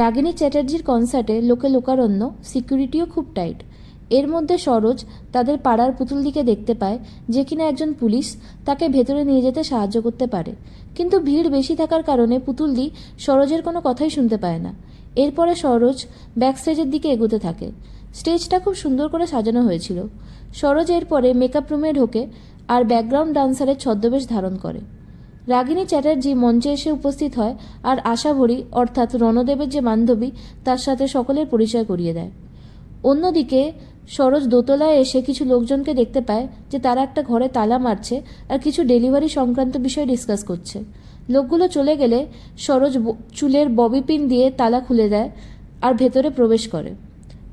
রাগিনী চ্যাটার্জির কনসার্টে লোকে লোকারণ্য সিকিউরিটিও খুব টাইট এর মধ্যে সরোজ তাদের পাড়ার পুতুলদিকে দেখতে পায় যে কিনা একজন পুলিশ তাকে ভেতরে নিয়ে যেতে সাহায্য করতে পারে। কিন্তু ভিড় বেশি থাকার কারণে পুতুলদি সরোজের কোনো কথাই শুনতে পায় না। এরপরে সরোজ ব্যাক স্টেজের দিকে এগোতে থাকে। স্টেজটা খুব সুন্দর করে সাজানো হয়েছিল। সরোজ এরপরে মেকআপ রুমে ঢোকে আর ব্যাকগ্রাউন্ড ডান্সারের ছদ্মবেশ ধারণ করে। রাগিনী চ্যাটার্জি মঞ্চে এসে উপস্থিত হয় আর আশাভরি, অর্থাৎ রণদেবের যে বান্ধবী, তার সাথে সকলের পরিচয় করিয়ে দেয়। অন্যদিকে সরোজ দোতলায় এসে কিছু লোকজনকে দেখতে পায় যে তারা একটা ঘরে তালা মারছে আর কিছু ডেলিভারি সংক্রান্ত বিষয় ডিসকাস করছে। লোকগুলো চলে গেলে সরোজ চুলের ববি পিন দিয়ে তালা খুলে দেয় আর ভেতরে প্রবেশ করে।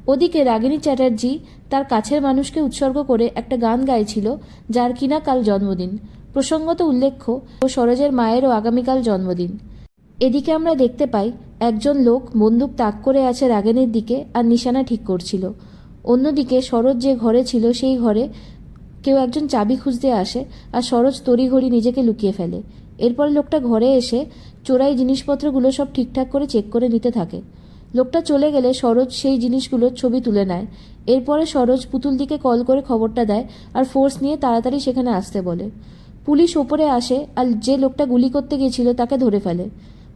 ওদিকে রাগিনী চ্যাটার্জি তার কাছের মানুষকে উৎসর্গ করে একটা গান গাইছিল, যার কিনা কাল জন্মদিন। প্রসঙ্গত উল্লেখ্য, ও সরোজের মায়েরও আগামীকাল জন্মদিন। এদিকে আমরা দেখতে পাই, একজন লোক বন্দুক তাক করে আছে রাগেনের দিকে আর নিশানা ঠিক করছিল। অন্যদিকে সরোজ যে ঘরে ছিল সেই ঘরে কেউ একজন চাবি খুঁজতে আসে আর সরোজ তড়িঘড়ি নিজেকে লুকিয়ে ফেলে। এরপর লোকটা ঘরে এসে চোরাই জিনিসপত্রগুলো সব ঠিকঠাক করে চেক করে নিতে থাকে। লোকটা চলে গেলে সরোজ সেই জিনিসগুলোর ছবি তুলে নেয়। এরপরে সরোজ পুতুলদিকে কল করে খবরটা দেয় আর ফোর্স নিয়ে তাড়াতাড়ি সেখানে আসতে বলে। পুলিশ ওপরে আসে আর যে লোকটা গুলি করতে গিয়েছিল তাকে ধরে ফেলে।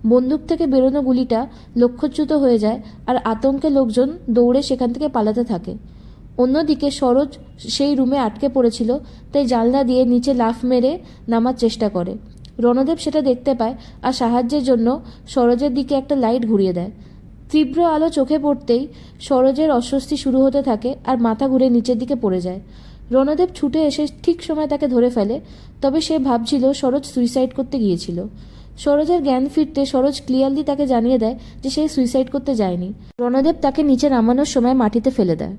বন্দুক থেকে বেরোনো গুলিটা লক্ষ্যচ্যুত হয়ে যায় আর আতঙ্কে লোকজন দৌড়ে সেখান থেকে পালাতে থাকে। অন্যদিকে সরোজ সেই রুমে আটকে পড়েছিল, তাই জানলা দিয়ে নিচে লাফ মেরে নামার চেষ্টা করে। রণদেব সেটা দেখতে পায় আর সাহায্যের জন্য সরোজের দিকে একটা লাইট ঘুরিয়ে দেয়। তীব্র আলো চোখে পড়তেই সরোজের অস্বস্তি শুরু হতে থাকে আর মাথা ঘুরে নিচের দিকে পড়ে যায়। রণদেব ছুটে এসে ঠিক সময় তাকে ধরে ফেলে, তবে সে ভাবছিল সরোজ সুইসাইড করতে গিয়েছিল। সরোজের জ্ঞান ফিরতে সরোজ ক্লিয়ারলি তাকে জানিয়ে দেয় যে সে সুইসাইড করতে যায়নি। রণদেব তাকে নিচে নামানোর সময় মাটিতে ফেলে দেয়।